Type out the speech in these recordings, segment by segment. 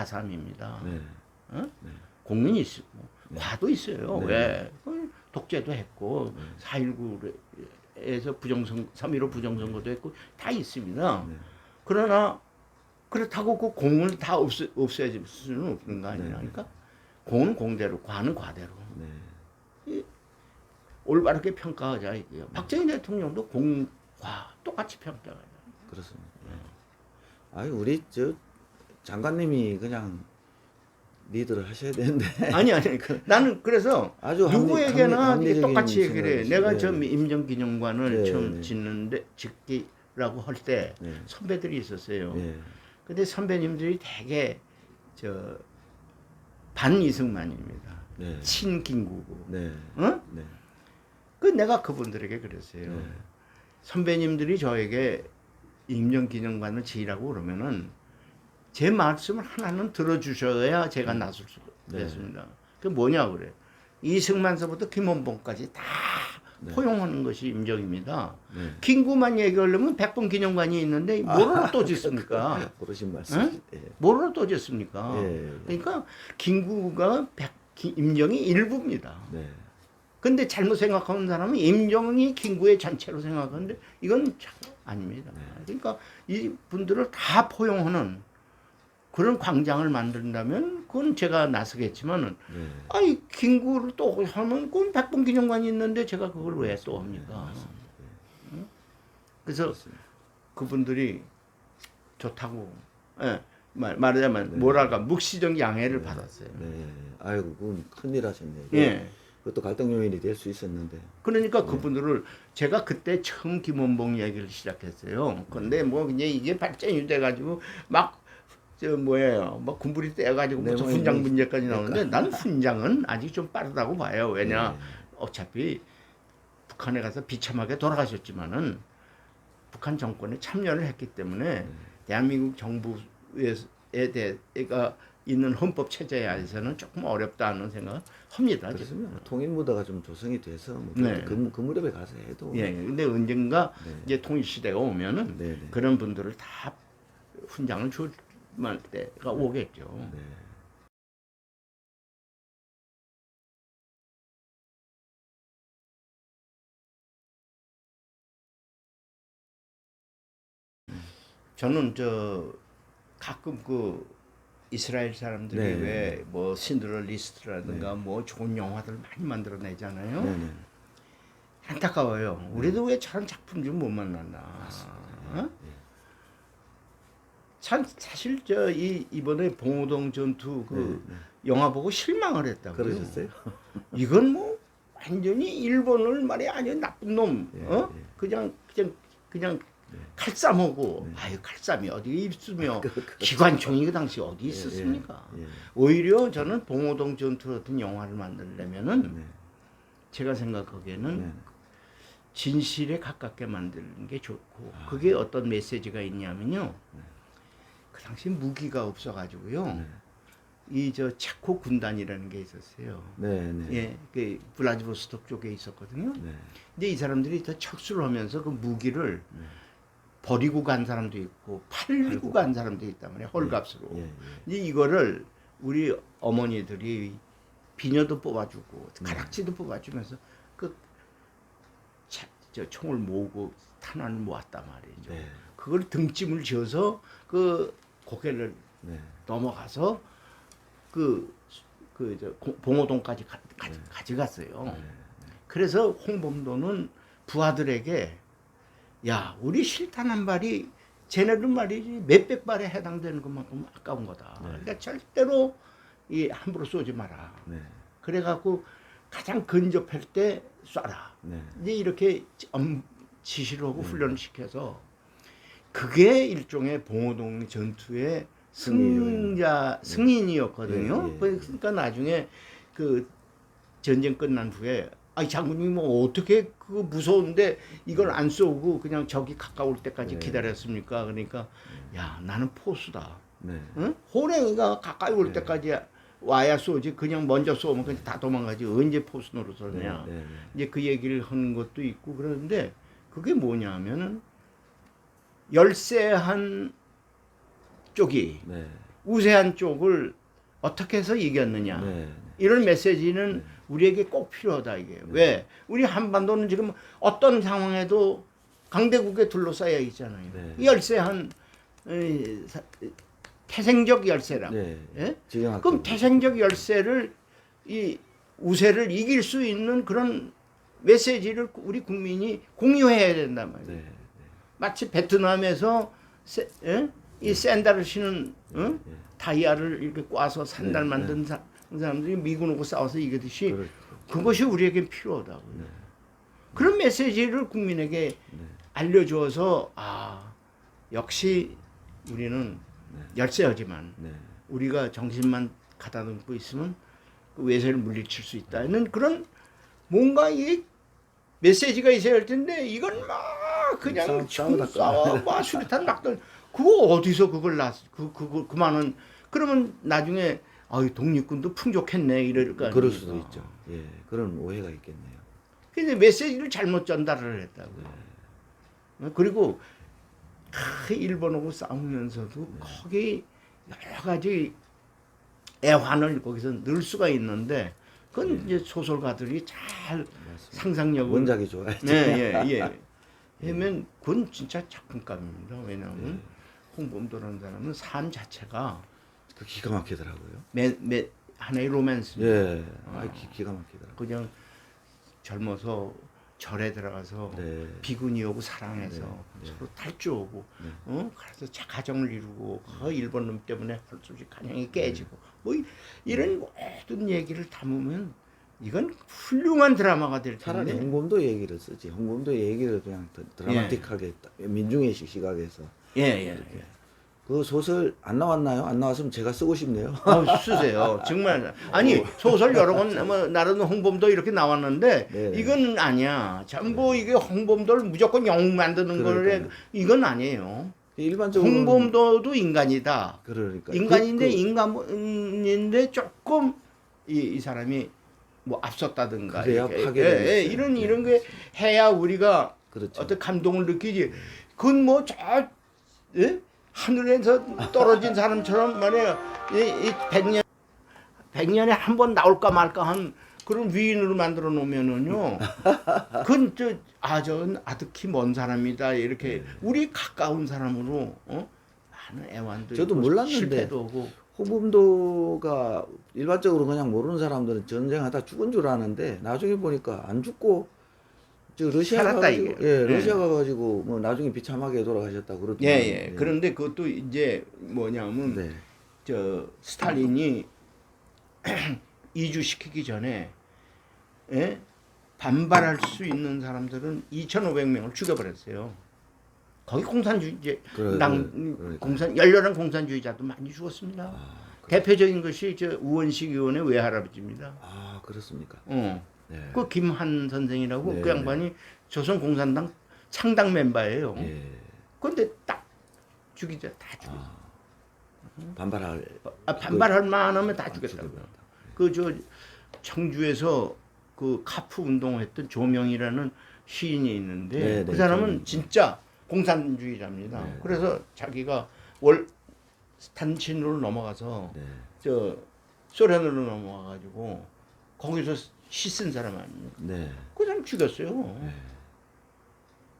대통령도 07 과삼입니다. 네. 어? 네. 공민이 있고 네. 과도 있어요. 네. 왜? 어, 독재도 했고 네. 4.19에서 부정선 3.15 부정선거도 했고 다 있습니다. 네. 그러나 그렇다고 그 공을 다 없애, 없애질 수는 없는 거 네. 아니냐. 그러니까 공은 공대로, 과는 과대로 네. 올바르게 평가하자 이게요. 박정희 대통령도 공과 똑같이 평가하자. 그렇습니다. 네. 아유 우리 저 장관님이 그냥 리드를 하셔야 되는데 아니 아니 그, 나는 그래서 아주 합리- 누구에게나 합리- 이게 똑같이 얘기를 해. 내가 네. 저 임정기념관을 네, 처음 네. 짓는데 짓기라고 할때 네. 선배들이 있었어요. 네. 근데 선배님들이 되게 저 반이승만입니다. 네. 친김구고. 네. 응? 네. 그 내가 그분들에게 그랬어요. 네. 선배님들이 저에게 임정기념관을 지으라고 그러면은 제 말씀을 하나는 들어주셔야 제가 나설 수 네. 있습니다. 그 뭐냐 그래. 이승만서부터 김원봉까지 다 네. 포용하는 것이 임정입니다. 네. 김구만 얘기하려면 백번 기념관이 있는데 뭐를 또 짓습니까? 그러신 말씀. 응? 예. 뭐를 또 짓습니까? 예. 그러니까 김구가 백, 기- 임정이 일부입니다. 네. 근데 잘못 생각하는 사람은 임정이 김구의 전체로 생각하는데 이건 참 아닙니다. 네. 그러니까 이 분들을 다 포용하는 그런 광장을 만든다면 그건 제가 나서겠지만은 네. 아이 김구를 또 하면 그건 백번 기념관이 있는데 제가 그걸 왜 또 합니까? 응? 그래서 그분들이 좋다고 예, 말, 말하자면 네. 뭐랄까 묵시적 양해를 네. 받았어요. 네. 아이고 그건 큰일 하셨네요. 예. 그것도 갈등 요인이 될 수 있었는데. 그러니까 네. 그분들을 제가 그때 처음 김원봉 얘기를 시작했어요. 근데 뭐 그냥 이게 발전이 돼가지고 막 저 뭐예요, 막 군부리 떼가지고 네, 무슨 뭐 훈장 문제까지 나오는데 나는 훈장은 아직 좀 빠르다고 봐요. 왜냐 네. 어차피 북한에 가서 비참하게 돌아가셨지만은 북한 정권에 참여를 했기 때문에 네. 대한민국 정부에 대가 있는 헌법 체제에 안에서는 조금 어렵다는 생각을 합니다. 지금. 그렇습니다. 통일무대가 좀 조성이 돼서 뭐 네. 그, 그 무렵에 가서 해도. 예, 근데 언젠가 네. 이제 통일 시대가 오면은 네. 네. 그런 분들을 다 훈장을 줄 때가 오겠죠. 네. 저는 저 가끔 그 이스라엘 사람들이 네. 왜뭐 신드러 리스트라든가 뭐 좋은 영화들 많이 만들어내잖아요. 네. 네. 안타까워요. 우리도 왜 저런 작품 좀 못 만났나. 어? 참 사실 저 이 이번에 봉오동 전투 그 네, 네. 영화 보고 실망을 했다고요. 그러셨어요? 이건 뭐 완전히 일본을 말이야 아주 나쁜 놈, 예, 어? 예. 그냥 그냥 그냥 칼싸움하고 아유 칼싸움이 어디 있으며 그, 그, 기관총이 그 당시 어디 예, 있었습니까? 예, 예. 오히려 저는 봉오동 전투 같은 영화를 만들려면은 네. 제가 생각하기에는 네. 진실에 가깝게 만드는 게 좋고 아. 그게 어떤 메시지가 있냐면요. 그 당시 무기가 없어가지고요. 네. 이저 체코 군단이라는 게 있었어요. 네. 네. 예, 그 블라디보스톡 쪽에 있었거든요. 네. 근데 이 사람들이 다 척수를 하면서 그 무기를 네. 버리고 간 사람도 있고 팔고 팔고. 간 사람도 있단 말이에요. 헐값으로. 예, 예. 이제 이거를 우리 어머니들이 비녀도 뽑아주고 네. 가락지도 뽑아주면서 그 차, 저 총을 모으고 탄환을 모았단 말이죠. 네. 그걸 등짐을 지어서 그 고개를 네. 넘어가서 그, 그, 저, 고- 봉오동까지 가, 가, 네. 가져갔어요. 네. 그래서 홍범도는 부하들에게 야, 우리 실탄 한 발이 쟤네들 말이지 몇백 발에 해당되는 것만큼 아까운 거다. 네. 그러니까 절대로 이 함부로 쏘지 마라. 네. 그래갖고 가장 근접할 때 쏴라. 네. 이제 이렇게 엄- 지시를 하고 네. 훈련을 시켜서 그게 일종의 봉오동 전투의 승자 승인이었거든요. 예, 예. 그러니까 나중에 그 전쟁 끝난 후에 아 장군님이 뭐 어떻게 그 무서운데 이걸 안 쏘고 그냥 적이 가까울 때까지 네. 기다렸습니까? 그러니까 야 나는 포수다. 네. 응? 호랭이가 가까이 올 네. 때까지 와야 쏘지 그냥 먼저 쏘면 그냥 다 도망가지 언제 포수 노릇하느냐. 네. 네. 이제 그 얘기를 하는 것도 있고 그러는데 그게 뭐냐면은 열세한 쪽이 네. 우세한 쪽을 어떻게 해서 이겼느냐. 네. 이런 메시지는 우리에게 꼭 필요하다 이게. 왜? 우리 한반도는 지금 어떤 상황에도 강대국에 둘러싸여 있잖아요. 네. 열세한 에, 사- 태생적 열세라고. 네. 예? 그럼 태생적 열세를 이 우세를 이길 수 있는 그런 메시지를 우리 국민이 공유해야 된단 말이에요. 네. 마치 베트남에서 세, 예? 이 샌달을 신은 응? 네. 다이아를 이렇게 꽈서 산달 네, 만든 사, 사람들이 미군하고 싸워서 이기듯이 그렇죠. 그것이 우리에게 필요하다고요. 네. 그런 메시지를 국민에게 알려주어서 아 역시 우리는 열세하지만 네. 우리가 정신만 가다듬고 있으면 그 외세를 물리칠 수 있다는 그런 뭔가 이 메시지가 있어야 할 텐데 이건 막 그냥 싸우- 총 싸우다가. 싸워 막 수류탄 막 던. 그거 어디서 그걸 낳그 그거 그만은 그러면 나중에 아유 독립군도 풍족했네 이럴 거? 그럴 수도 있죠. 예. 그런 오해가 있겠네요. 근데 메시지를 잘못 전달을 했다고요. 어, 그리고 그 일본하고 싸우면서도 거기 여러 가지 애환을 거기서 넣을 수가 있는데 그건 이제 소설가들이 잘 맞습니다. 상상력을 원작이 좋아야죠. 네, 예, 예. 하면 그건 진짜 작품감입니다. 왜냐하면 홍범도라는 사람은 삶 자체가 그 기가 막히더라고요. 매, 매 하나의 로맨스. 예. 아, 기, 기가 막히더라고요. 그냥 젊어서 절에 들어가서 네. 비군이 오고 사랑해서 네, 네. 서로 탈주하고 네. 어 그래서 자- 가정을 이루고 그 일본 놈 때문에 할수 없이 가정이 깨지고 뭐 이- 이런 모든 얘기를 담으면 이건 훌륭한 드라마가 될 차라리 텐데. 홍범도 얘기를 쓰지. 홍범도 얘기를 그냥 드- 드라마틱하게 딱 민중의 시- 시각에서. 예예 예, 예. 그 소설 안 나왔나요? 안 나왔으면 제가 쓰고 싶네요. 어, 쓰세요. 정말. 아니 소설 여러 권뭐 나름 홍범도 이렇게 나왔는데 네. 이건 아니야. 전부 이게 홍범도를 무조건 영웅 만드는 거래. 이건 아니에요. 일반적으로 홍범도도 인간이다. 그러니까 인간인데 그, 그, 인간인데 조금 이, 이 사람이 뭐 앞섰다든가 그래야 이렇게. 예, 예. 이런 네. 이런 게 해야 우리가 그렇죠. 어떤 감동을 느끼지. 그건 뭐저 예? 하늘에서 떨어진 사람처럼 말이에요. 이, 이 백년 백년에 한 번 나올까 말까 한 그런 위인으로 만들어 놓으면은요. 그건 저아저 아득히 먼 사람이다 이렇게 네. 우리 가까운 사람으로 어? 많은 애완도 저도 있고 몰랐는데. 실패도 오고 홍범도가 일반적으로 그냥 모르는 사람들은 전쟁하다 죽은 줄 아는데 나중에 보니까 안 죽고 저 러시아 살았다, 가가지고 이게. 예 네. 러시아 가가지고 뭐 나중에 비참하게 돌아가셨다 그러더라고요. 예예. 그런데 그것도 이제 뭐냐면 네. 저 스탈린이 이주시키기 전에 예? 반발할 수 있는 사람들은 2,500명을 죽여버렸어요. 거기 공산주의 그래, 당 그래, 그러니까. 공산 열렬한 공산주의자도 많이 죽었습니다. 아. 대표적인 것이 저 우원식 의원의 외할아버지입니다. 아 그렇습니까? 어. 네. 그 김한 선생이라고 네, 그 양반이 조선 공산당 창당 멤버예요. 예. 그런데 딱 죽이자 다 죽였어. 아, 반발할 아, 반발할 만하면 다 아, 죽였다고. 죽였다. 그저 청주에서 그 카프 운동했던 조명이라는 시인이 있는데 네, 그 네, 사람은 조명. 진짜 공산주의자입니다. 네. 그래서 자기가 월 단신으로 넘어가서 네. 저 소련으로 넘어가 가지고 거기서 시 쓴 사람 아닙니까? 네. 그 사람 죽였어요.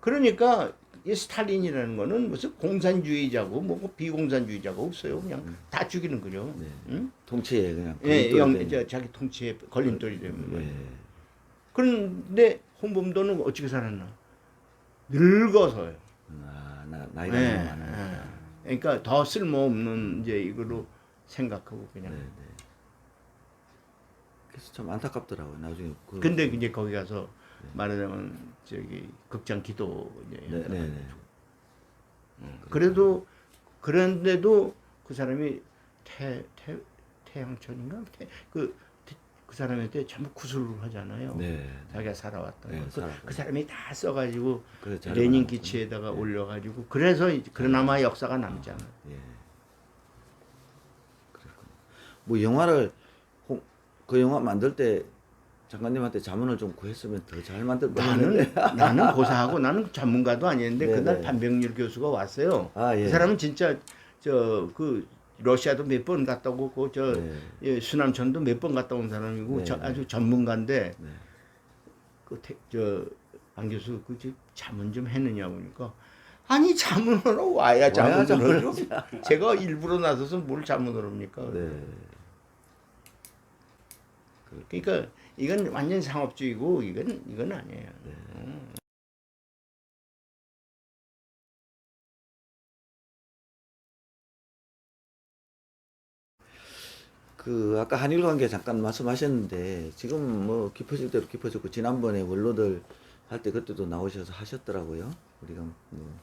그러니까 이 스탈린이라는 거는 무슨 공산주의자고 뭐 비공산주의자고 없어요. 그냥 다 죽이는 거죠. 네. 응? 통치에 그냥 예, 영. 저, 자기 통치에 걸림돌이 되는 거예요. 예. 그런데 홍범도는 어떻게 살았나? 늙어서요. 아, 나, 나이가 예, 너무 많으니까. 예. 그러니까 더 쓸모없는 이제 이걸로 생각하고 그냥. 네, 네. 그래서 참 안타깝더라고요. 나중에 그, 근데 이제 거기 가서 말하자면 저기 극장 기도 이제 네, 네, 네. 그래도 그런데도 그 사람이 태, 태 태양천인가 태, 그, 태- 그 사람한테 전부 구술을 하잖아요. 네. 자기가 살아왔던 네, 거. 그, 그 사람이 다 써가지고 그래, 잘 레닌. 기치에다가 올려가지고 그래서 이제 그나마 역사가 남잖아. 예. 그렇군요. 뭐 영화를 홍, 그 영화 만들 때 장관님한테 자문을 좀 구했으면 더 잘 만들. 나는 나는 고사하고 나는 전문가도 아니었는데 네, 그날 네. 판병률 교수가 왔어요. 아, 예. 그 사람은 진짜 저그 러시아도 몇 번 갔다 오고 그저 네. 예, 수남천도 몇 번 갔다 온 사람이고 네, 저, 네. 아주 전문가인데 네. 그저안 교수 그집 자문 좀 했느냐 보니까 아니 자문하러 와야 자문을 하죠. 제가 일부러 나서서 뭘 자문을 합니까? 네. 그러니까 이건 완전 상업주의고 이건 이건 아니에요. 그 아까 한일 관계 잠깐 말씀하셨는데 지금 뭐 깊어질 대로 깊어졌고 지난번에 원로들 할 때 그때도 나오셔서 하셨더라고요. 우리가 뭐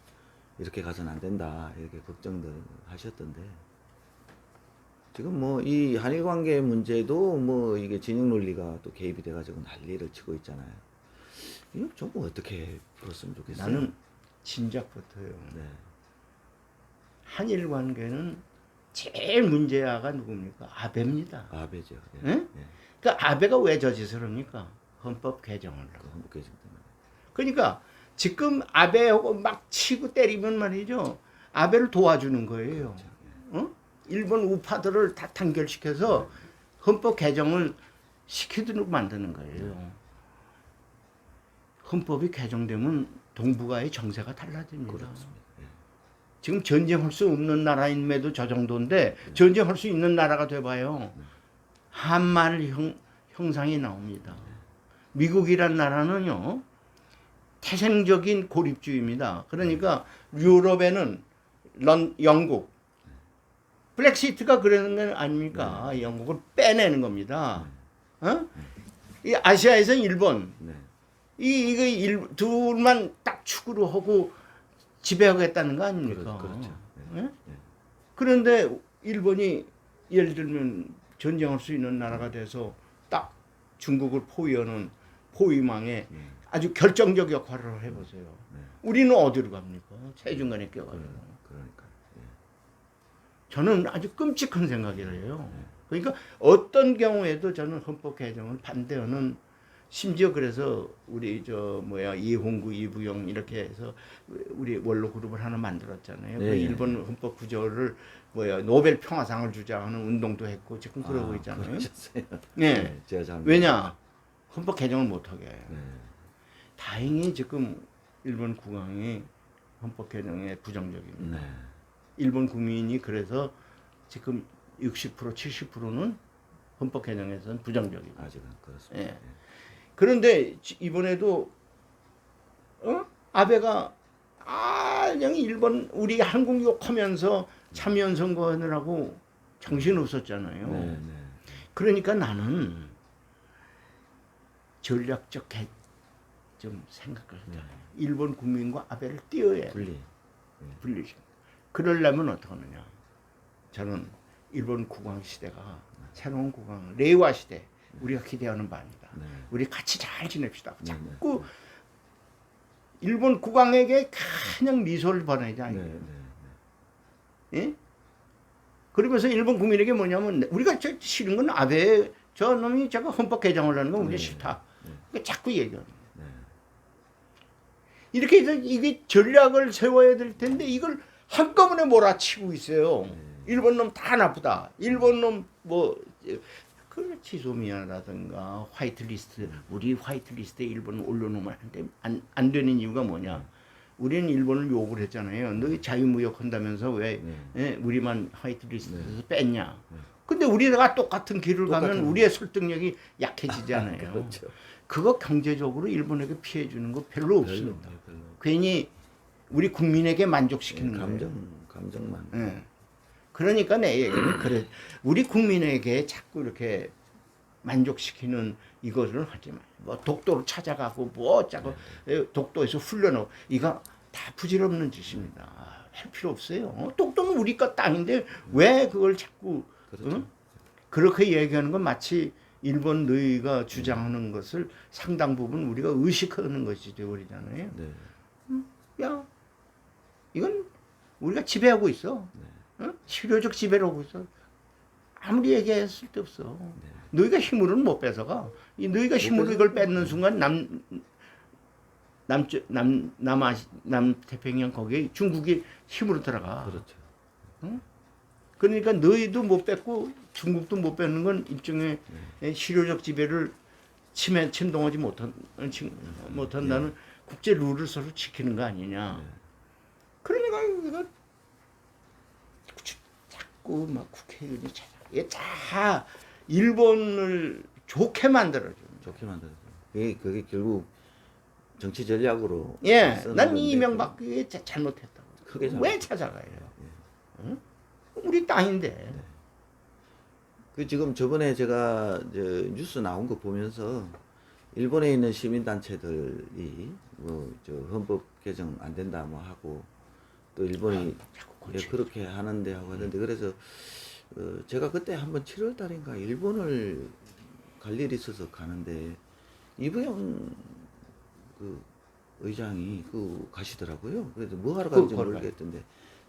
이렇게 가서는 안 된다 이렇게 걱정들 하셨던데 지금 뭐 이 한일 관계 문제도 뭐 이게 진영 논리가 또 개입이 돼가지고 난리를 치고 있잖아요. 이거 조금 어떻게 풀었으면 좋겠어요. 나는 진작부터요. 네. 한일 관계는 제일 문제아가 누굽니까? 아베입니다. 아베죠. 예. 예? 예. 그 아베가 왜 저 짓을 합니까? 헌법 개정을. 그 한국 개정 때문에. 그러니까 지금 아베하고 막 치고 때리면 말이죠. 아베를 도와주는 거예요. 그렇죠. 어? 일본 우파들을 다 단결시켜서 헌법 개정을 시키도록 만드는 거예요. 헌법이 개정되면 동북아의 정세가 달라집니다. 그렇습니다. 예. 지금 전쟁할 수 없는 나라임에도 저 정도인데 전쟁할 수 있는 나라가 돼봐요. 한말 형, 형상이 나옵니다. 미국이란 나라는요 태생적인 고립주의입니다. 그러니까 유럽에는 런, 영국 블랙시트가 그러는 건 아닙니까? 영국을 빼내는 겁니다. 어? 이 아시아에서 일본 네. 이 이거 일, 둘만 딱 축으로 하고 지배하겠다는 거 아닙니까? 그렇-. 예? 예. 그런데 일본이 예를 들면 전쟁할 수 있는 나라가 돼서 딱 중국을 포위하는 포위망에 네. 아주 결정적 역할을 해보세요. 네. 우리는 어디로 갑니까? 체중간에 껴가지고. 그러니까. 예. 저는 아주 끔찍한 생각이라 해요. 그러니까 어떤 경우에도 저는 헌법 개정을 반대하는 심지어 그래서 우리 저 뭐야 이홍구 이부영 이렇게 해서 우리 원로 그룹을 하나 만들었잖아요. 네, 그 네. 일본 헌법 구조를 뭐야 노벨 평화상을 주자하는 운동도 했고 지금 그러고 아, 있잖아요. 그러셨어요. 네. 제가 잘 왜냐 헌법 개정을 못하게. 네. 다행히 지금 일본 국왕이 헌법 개정에 부정적입니다. 네. 일본 국민이 그래서 지금 60% 70%는 헌법 개정에서는 부정적이고. 아직은 그렇습니다. 예. 그런데 지- 이번에도 어? 아베가 아 그냥 일본 우리 한국 욕하면서 참여연 선거 하느라고 정신 없었잖아요. 네, 네. 그러니까 나는 전략적 개, 좀 생각을 했잖아요. 일본 국민과 아베를 띄어야 돼. 분리. 분리시. 그러려면 어떻게 하느냐? 저는 일본 국왕 시대가 새로운 국왕 레이와 시대 우리가 기대하는 바입니다. 네. 우리 같이 잘 지냅시다. 네, 자꾸 일본 국왕에게 그냥 미소를 보내자. 네, 네. 예? 그러면서 일본 국민에게 뭐냐면 우리가 저 싫은 건 아베 저 놈이 제가 헌법 개정을 하는 건 우리가 네. 싫다. 네. 그러니까 자꾸 얘기하는. 네. 이렇게 해서 이게 전략을 세워야 될 텐데 이걸 한꺼번에 몰아치고 있어요. 네. 일본 놈 다 나쁘다. 일본 놈 뭐 그 치소미아라든가 화이트리스트 우리 화이트리스트에 일본을 올려놓으면 안, 돼- 안, 안 되는 이유가 뭐냐? 우리는 일본을 욕을 했잖아요. 너희 자유무역 한다면서 왜 네. 예, 우리만 화이트리스트에서 네. 뺐냐? 네. 근데 우리가 똑같은 길을 가면 똑같은 우리의 설득력이 약해지잖아요. 그렇죠. 그거 경제적으로 일본에게 피해 주는 거 별로 별로, 없습니다. 네, 별로. 괜히 우리 국민에게 네, 만족시키는 거예요. 감정, 감정만. 예. 그러니까 내 얘기는 그래. 우리 국민에게 자꾸 이렇게 만족시키는 이것을 하지 마. 뭐 독도를 찾아가고 뭐 어쩌고 네. 독도에서 훈련하고 이거 다 부질없는 짓입니다. 아, 할 필요 없어요. 어? 독도는 우리 것 땅인데 왜 그걸 자꾸 그렇죠. 응? 그렇게 얘기하는 건 마치 일본 너희가 주장하는 것을 상당 부분 우리가 의식하는 것이 되어버리잖아요. 네. 야, 이건 우리가 지배하고 있어. 어? 치료적 지배를 하고 있어. 아무리 얘기했을 때 없어. 너희가 힘으로는 못 뺏어가. 이 너희가 힘으로 이걸 뺏는 순간 남 남쪽 남 남아 남 태평양 거기에 중국이 힘으로 들어가. 그렇죠. 응? 그러니까 너희도 못 뺏고 중국도 못 뺏는 건 일종의 실효적 지배를 침해 침동하지 못한 침- 못한다는 국제 룰을 서로 지키는 거 아니냐. 그러니까 자꾸 막 국회의원이 찾아. 이게 다 일본을 좋게 만들어줘. 좋게 만들었어요. 그게, 그게 결국 정치 전략으로 예, 난 이명박 그게 자- 잘못했다고. 크게 왜 찾아가요? 응? 우리 땅인데. 그 지금 저번에 제가 저 뉴스 나온 거 보면서 일본에 있는 시민 단체들이 뭐 저 헌법 개정 안 된다 뭐 하고 또 일본이 자꾸 예. 그렇게 하는데 하고 하는데 그래서 어, 제가 그때 한번 7월 달인가 일본을 갈 일이 있어서 가는데 이부영 그 의장이 그 가시더라고요. 그래서 뭐 하러 가는지 그, 모르겠던데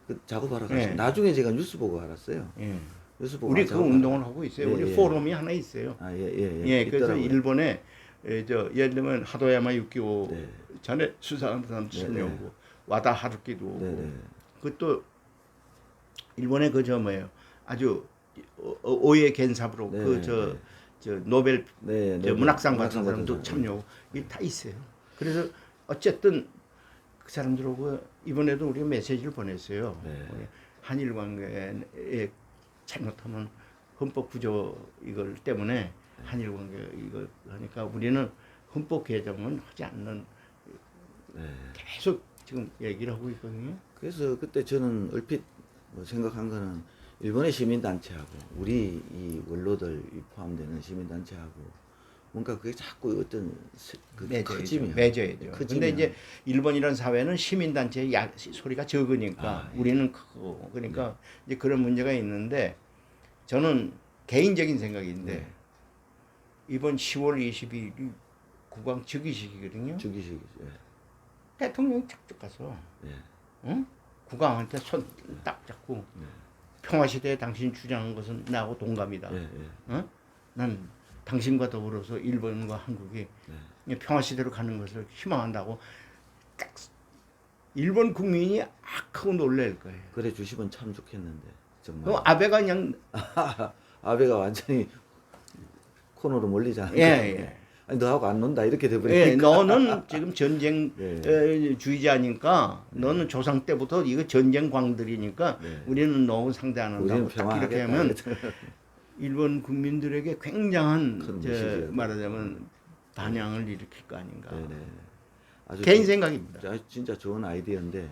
그 작업하러 가시. 네. 나중에 제가 뉴스 보고 알았어요. 예. 뉴스 보고 우리 아, 그 작업하러 운동을 하고 있어요. 예, 우리 예. 포럼이 하나 있어요. 아, 예, 예, 예, 그래서 있더라고요. 일본에 에, 저 예를 들면 하도야마 유키오 네. 전에 수상한 사람 네. 와다 하루키도 네, 네. 그것도 일본의 그 저 뭐예요 아주 어, 어, 오예 겐사부로 네, 그저 네. 저 노벨 네, 저 네, 문학상 받은 사람도 참여하고 이게 다 있어요. 그래서 어쨌든 그 사람들하고 이번에도 우리가 메시지를 보냈어요. 네. 우리 한일 관계에 잘못하면 헌법 구조 이걸 때문에 한일 관계 이걸 하니까 우리는 헌법 개정은 하지 않는 네. 계속 지금 얘기를 하고 있거든요. 그래서 그때 저는 얼핏 뭐 생각한 거는 일본의 시민단체하고 우리 이 원로들 이 포함되는 시민단체하고 뭔가 그게 자꾸 어떤 세- 그 맺어야죠. 근데 이제 일본이라는 사회는 시민단체의 야- 소리가 적으니까 아, 예. 우리는 크고 그러니까 이제 그런 문제가 있는데 저는 개인적인 생각인데 네. 이번 10월 22일이 국왕 즉위식이거든요. 주기식이죠. 예. 대통령이 쫙쭉 가서 예. 응? 국왕한테 손 딱 잡고 네. 평화시대에 당신 주장한 것은 나하고 동감이다. 예, 예. 어? 난 당신과 더불어서 일본과 한국이 네. 평화시대로 가는 것을 희망한다고 딱 일본 국민이 악하고 놀랄 거예요. 그래 주시면 참 좋겠는데 정말. 아베가 그냥 아베가 완전히 코너로 몰리잖아요. 예, 예. 아니 너하고 안 논다 이렇게 돼버리니까. 예, 너는 지금 전쟁 예. 에, 주의자니까 너는 조상 때부터 이거 전쟁 광들이니까 네. 우리는 너하고 상대 안 우리는 한다고 딱 평화하겠다. 이렇게 하면 일본 국민들에게 굉장한 메시지가 말하자면 반향을 일으킬 거 아닌가. 네네. 아주 개인 좋- 생각입니다. 자, 진짜 좋은 아이디어인데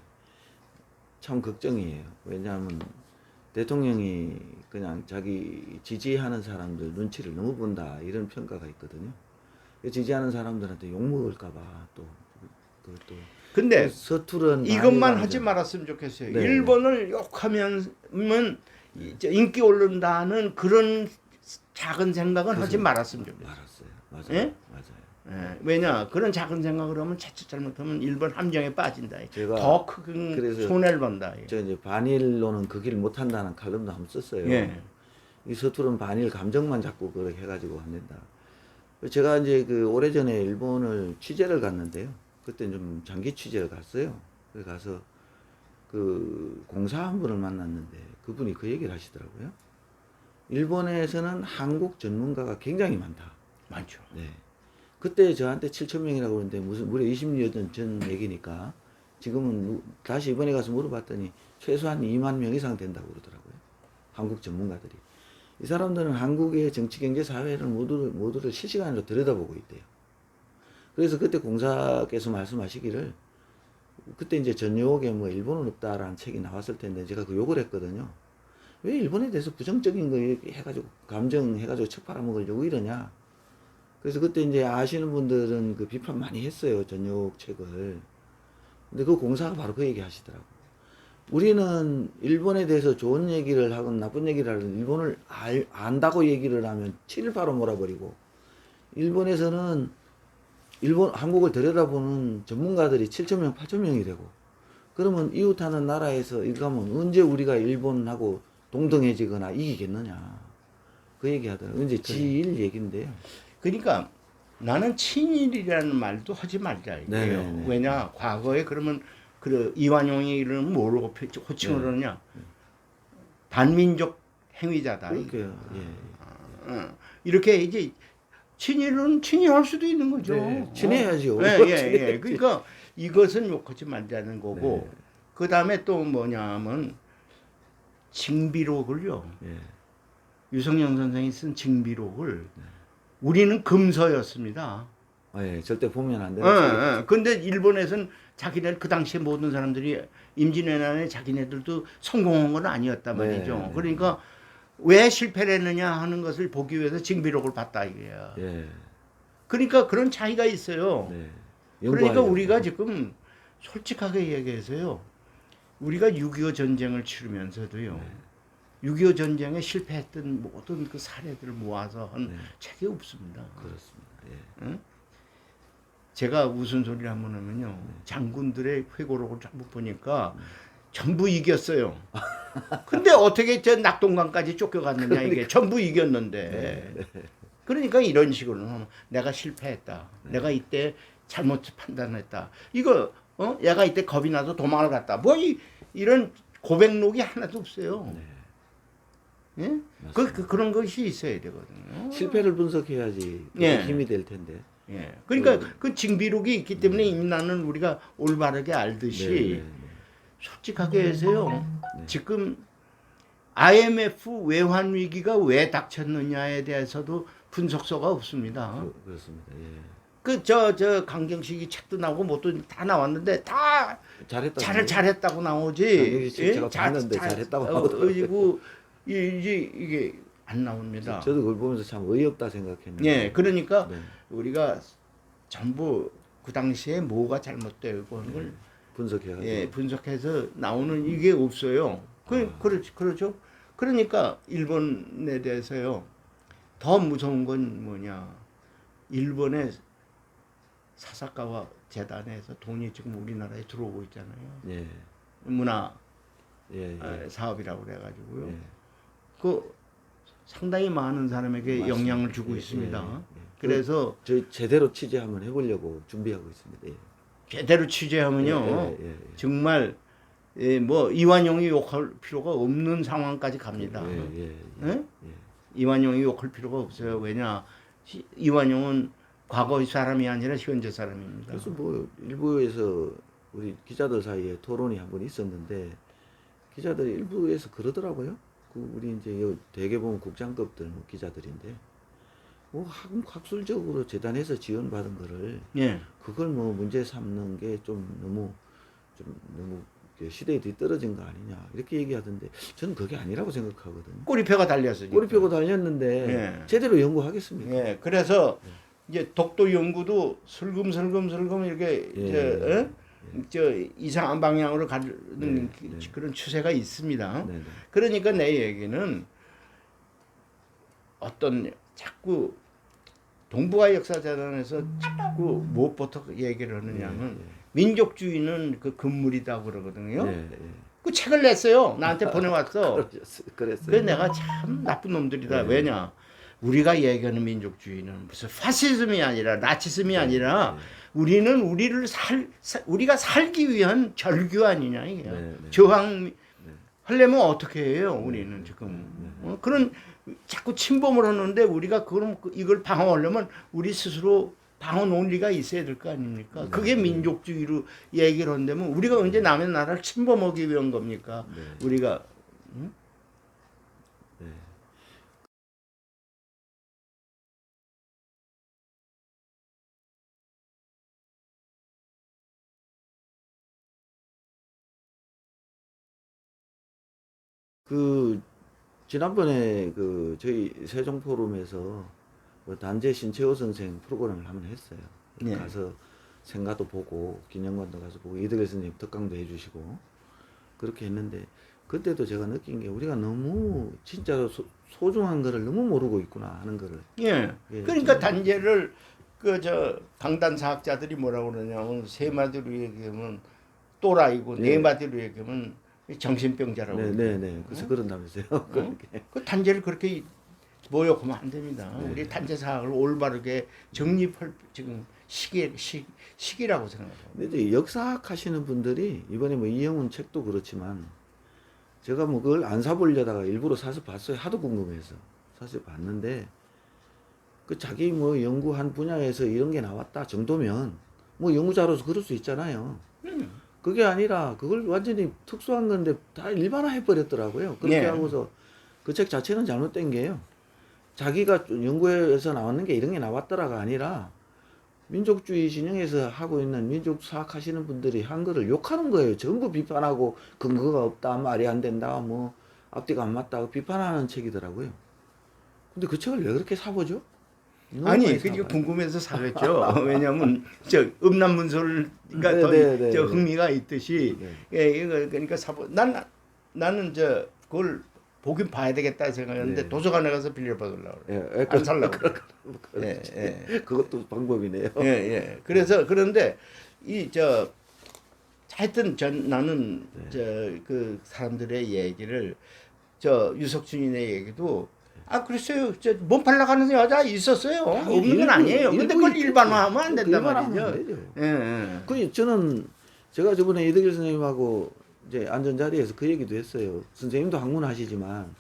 참 걱정이에요. 왜냐하면 대통령이 그냥 자기 지지하는 사람들 눈치를 너무 본다 이런 평가가 있거든요. 그 지지하는 사람들한테 욕 먹을까봐 또 그것도 근데 서투른 이것만 말이라는 하지 점. 말았으면 좋겠어요. 네. 일본을 욕하면 인기 오른다는 그런 작은 생각은 하지 그래서- 말았으면 좋겠어요. 말았어요. 맞아요. 예? 맞아요. 예, 왜냐 그런 작은 생각을 하면 자칫 잘못하면 일본 함정에 빠진다. 더 큰 손해를 본다. 저 이제 반일로는 그 길 못한다는 칼럼도 한번 썼어요. 예. 이 서투른 반일 감정만 자꾸 그렇게 해가지고 안 된다. 제가 이제 그 오래전에 일본을 취재를 갔는데요. 그때 좀 장기 취재를 갔어요. 그래 가서 그 공사 한 분을 만났는데 그분이 그 얘기를 하시더라고요. 일본에서는 한국 전문가가 굉장히 많다. 많죠. 네. 그때 저한테 7천 명이라고 그러는데 무슨 무려 20년 전- 전 얘기니까 지금은 무- 다시 이번에 가서 물어봤더니 최소한 2만 명 이상 된다고 그러더라고요. 한국 전문가들이. 이 사람들은 한국의 정치, 경제, 사회를 모두를, 모두를 실시간으로 들여다보고 있대요. 그래서 그때 공사께서 말씀하시기를 그때 이제 전욕에 뭐 일본은 없다라는 책이 나왔을 텐데 제가 그 욕을 했거든요. 왜 일본에 대해서 부정적인 거 이렇게 해가지고 감정 해가지고 책 팔아먹으려고 이러냐. 그래서 그때 이제 아시는 분들은 그 비판 많이 했어요. 전욕 책을. 근데 그 공사가 바로 그 얘기 하시더라고. 우리는 일본에 대해서 좋은 얘기를 하건 나쁜 얘기를 하건 일본을 알, 안다고 얘기를 하면 칠바로 몰아버리고 일본에서는 일본 한국을 들여다보는 전문가들이 7천 명, 8천 명이 되고 그러면 이웃하는 나라에서 이거면 언제 우리가 일본하고 동등해지거나 이기겠느냐 그 얘기 하더라고요. 이제 지일 얘기인데요. 그러니까 나는 친일이라는 말도 하지 말자 이게요. 네네네. 왜냐 과거에 그러면 그 이완용이 이름은 뭐로 호칭을 네. 하느냐? 반민족 행위자다. 그러니까요. 예. 어, 이렇게 이제 친일은 친일할 수도 있는 거죠. 네, 친해야죠. 예, 예, 예. 친해야지. 그러니까 이것은 욕하지 말자는 거고 네. 그 다음에 또 뭐냐면 징비록을요. 예. 유성영 선생이 쓴 징비록을 네. 우리는 금서였습니다. 아, 예. 절대 보면 안 예, 되는 책이죠. 예. 근데 일본에서는 자기네 그 당시에 모든 사람들이 임진왜란에 자기네들도 성공한 건 아니었단 네, 말이죠. 네. 그러니까 왜 실패를 했느냐 하는 것을 보기 위해서 징비록을 봤다 이거야. 예. 그러니까 그런 차이가 있어요. 네. 그러니까. 우리가 지금 솔직하게 얘기해서요. 우리가 6.25 전쟁을 치르면서도요. 네. 6.25 전쟁에 실패했던 모든 그 사례들을 모아서 한 네. 책이 없습니다. 그렇습니다. 예. 제가 무슨 소리를 한번 하면요. 네. 장군들의 회고록을 전부 보니까 전부 이겼어요. 근데 어떻게 저 낙동강까지 쫓겨갔느냐 이게 전부 이겼는데. 그러니까 이런 식으로 하면 내가 실패했다. 내가 이때 잘못 판단했다. 이거 어? 얘가 이때 겁이 나서 도망을 갔다. 뭐 이, 이런 고백록이 하나도 없어요. 네. 예? 그, 그 그런 것이 있어야 되거든요. 실패를 분석해야지 예. 힘이 될 텐데. 예. 그러니까 그 징비록이 있기 때문에 이미 나는 우리가 올바르게 알듯이 네, 네, 네. 솔직하게 해서요. 네. 지금 IMF 외환 위기가 왜 닥쳤느냐에 대해서도 분석서가 없습니다. 그, 그렇습니다. 예. 그 저 저 강경식이 책도 나오고 뭐도 다 나왔는데 다 잘했다. 잘 잘했다고 나오지. 예? 강경식 책 제가 봤는데 잘했다고 어, 나오더라고요. 그리고 이제 이게 안 나옵니다. 저도 그걸 보면서 참 어이없다 생각했는데. 예, 그러니까 네. 우리가 전부 그 당시에 뭐가 잘못되고 하는 걸 네. 분석해가지고. 예, 분석해서 나오는 이게 없어요. 그, 아. 그렇지, 그렇죠. 그러니까 일본에 대해서요. 더 무서운 건 뭐냐. 일본의 사사카와 재단에서 돈이 지금 우리나라에 들어오고 있잖아요. 예. 문화 예. 예. 어, 사업이라고 그래가지고요. 예. 그 상당히 많은 사람에게 맞습니다. 영향을 주고 예, 있습니다. 예, 예. 그래서 저희 제대로 취재 한번 해보려고 준비하고 있습니다. 예. 제대로 취재하면요. 예, 예, 예. 정말 예, 뭐 이완용이 욕할 필요가 없는 상황까지 갑니다. 예, 예, 예. 예? 예. 이완용이 욕할 필요가 없어요. 왜냐 시- 이완용은 과거의 사람이 아니라 현재 사람입니다. 그래서 뭐 일부에서 우리 기자들 사이에 토론이 한 번 있었는데 기자들이 일부에서 그러더라고요. 그 우리 이제 요 대개 보면 국장급들 뭐 기자들인데 뭐 학, 학술적으로 재단에서 지원받은 거를 예, 그걸 뭐 문제 삼는 게 좀 너무 좀 너무 그 시대에 뒤떨어진 거 아니냐 이렇게 얘기하던데 저는 그게 아니라고 생각하거든요. 꼬리표가 달렸으니까. 꼬리표고 달렸는데 예. 제대로 연구하겠습니다. 예, 그래서 이제 독도 연구도 슬금슬금 슬금 이렇게 예. 저, 어? 저 이상한 방향으로 가는 네, 그- 네. 그런 추세가 있습니다. 네, 네. 그러니까 내 얘기는 어떤 자꾸 동북아 역사재단에서 자꾸 무엇부터 얘기를 하느냐면 민족주의는 그 금물이다 그러거든요. 예, 예. 그 책을 냈어요. 나한테 보내왔어. 그랬어요. 그래서 내가 참 나쁜 놈들이다. 네. 왜냐? 우리가 얘기하는 민족주의는 무슨 파시즘이 아니라 나치즘이 아니라 우리는 우리를 살 사- 우리가 살기 위한 절규 아니냐 이게 네, 네. 저항 하려면 어떻게 해요? 우리는 지금 어? 그런 자꾸 침범을 하는데 우리가 그럼 그- 이걸 방어하려면 우리 스스로 방어 논리가 있어야 될 거 아닙니까? 그게 민족주의로 얘기를 한다면 우리가 언제 남의 나라를 침범하기 위한 겁니까? 네. 우리가 네. 그 지난번에 그 저희 세종 포럼에서 뭐 단재 신채호 선생 프로그램을 한번 했어요. 네. 가서 생가도 보고 기념관도 가서 보고 이덕일 선생님 특강도 해주시고 그렇게 했는데 그때도 제가 느낀 게 우리가 너무 진짜로 소, 소중한 거를 너무 모르고 있구나 하는 거를 예. 예, 그러니까 좀- 단죄를 그 저 강단 사학자들이 뭐라고 그러냐면 세 마디로 얘기하면 또라이고 네 예. 마디로 얘기하면 정신병자라고. 네네네 그래서 그런다면서요 그렇게 그 단죄를 그렇게 모욕하면 안 됩니다. 네. 우리 단죄 사학을 올바르게 정립할 지금 시기 시, 시기라고 생각합니다. 근데 이제 역사학 하시는 분들이 이번에 뭐 이영훈 책도 그렇지만 제가 뭐 그걸 안 사보려다가 일부러 사서 봤어요. 하도 궁금해서 사서 봤는데 그 자기 뭐 연구한 분야에서 이런 게 나왔다 정도면 뭐 연구자로서 그럴 수 있잖아요. 음. 그게 아니라 그걸 완전히 특수한 건데 다 일반화 해 버렸더라고요. 그렇게 네. 하고서 그 책 자체는 잘못된 게요. 자기가 연구에서 나왔는 게 이런 게 나왔더라가 아니라 민족주의 진영에서 하고 있는 민족 사학 하시는 분들이 한 거를 욕하는 거예요. 전부 비판하고 근거가 없다, 말이 안 된다, 뭐 앞뒤가 안 맞다 비판하는 책이더라고요. 근데 그 책을 왜 그렇게 사보죠? 아니 그러니까. 궁금해서 사겠죠. 왜냐하면 저 음란문서가 네, 더 네, 네, 저 네. 흥미가 있듯이 네. 예 이거 그러니까 사보 난 나는 저 그걸 보긴 봐야 되겠다 생각했는데 네. 도서관에 가서 빌려받으려고 그래. 예, 예, 안 살라고. 예, 예. 그것도 방법이네요. 예, 예. 그래서 그런데 이 저 하여튼 전 나는 네. 저그 사람들의 얘기를 저 유석준이네 얘기도 아 글쎄요 저몸 팔라가는 여자 있었어요 없는 건 일부- 아니에요 근데 그걸 일반화하면 안 된단 말이죠. 예, 예. 그 저는 제가 저번에 이덕일 선생님하고 이제 앉은 자리에서 그 얘기도 했어요. 선생님도 학문하시지만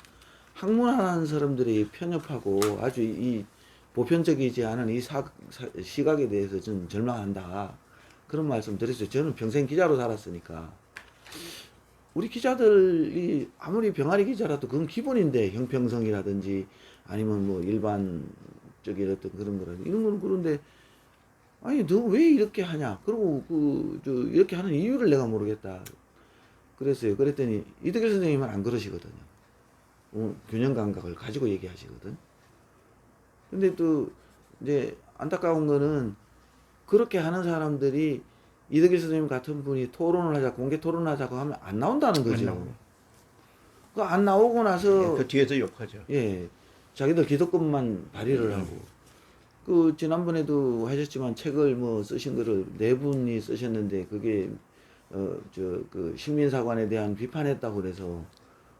학문하는 사람들이 편협하고 아주 이 보편적이지 않은 이 사, 사- 시각에 대해서 저는 절망한다. 그런 말씀 드렸어요. 저는 평생 기자로 살았으니까. 우리 기자들이 아무리 병아리 기자라도 그건 기본인데 형평성이라든지 아니면 뭐 일반적인 어떤 그런 거라 이런 거는 그런데 아니 너 왜 이렇게 하냐? 그리고 그 저 이렇게 하는 이유를 내가 모르겠다. 그랬어요. 그랬더니 이덕일 선생님은 안 그러시거든요. 어, 균형 감각을 가지고 얘기하시거든. 근데 또 이제 안타까운 거는 그렇게 하는 사람들이 이덕일 선생님 같은 분이 토론을 하자 공개 토론하자고 하면 안 나온다는 안 거죠 나오고. 그안 나오고 나서 그 뒤에서 욕하죠 예, 자기들 기독권만 발휘를 음. 하고 그 지난번에도 하셨지만 책을 뭐 쓰신 거를 네 분이 쓰셨는데 그게 어 저 그 식민사관에 대한 비판했다고 그래서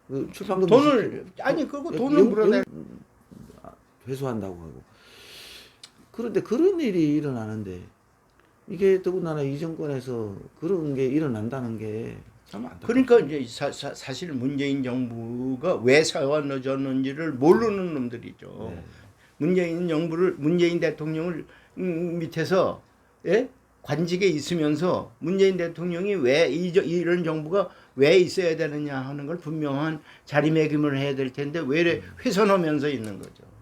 그 출판금 돈을 아니 그거 돈을 영- 물어내 영- 회수한다고 하고 그런데 그런 일이 일어나는데 이게 더군다나 이 정권에서 그런 게 일어난다는 게. 그러니까 이제 사, 사, 사실 문재인 정부가 왜 세워졌는지를 모르는 놈들이죠 네. 문재인 정부를 문재인 대통령을 음, 밑에서 예? 관직에 있으면서 문재인 대통령이 왜 이, 이런 정부가 왜 있어야 되느냐 하는 걸 분명한 자리매김을 해야 될 텐데 왜 이래 훼손하면서 있는 거죠. 네.